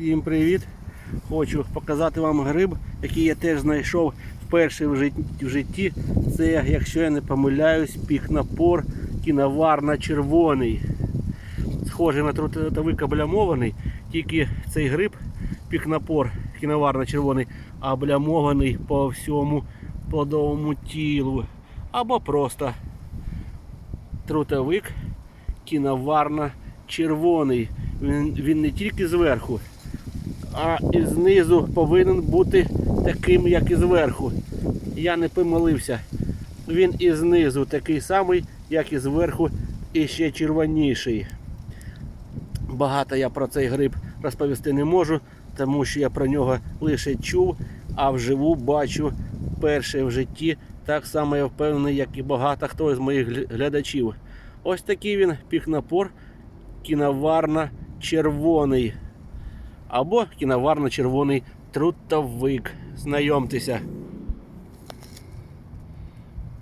Всім привіт! Хочу показати вам гриб, який я теж знайшов вперше в житті. Це, якщо я не помиляюсь, пікнапор кіноварна червоний. Схожий на трутовик облямований, тільки цей гриб, пікнапор кіноварна червоний, облямований по всьому плодовому тілу. Або просто трутовик кіноварна червоний. Він, він не тільки зверху, а знизу повинен бути таким, як і зверху. Я не помилився. Він і знизу такий самий, як і зверху, і ще червоніший. Багато я про цей гриб розповісти не можу, тому що я про нього лише чув, а вживу бачу перше в житті. Так само я впевнений, як і багато хто з моїх глядачів. Ось такий він пікнапор кіноварно-червоний. Або кіноварно-червоний трутовик. Знайомтеся.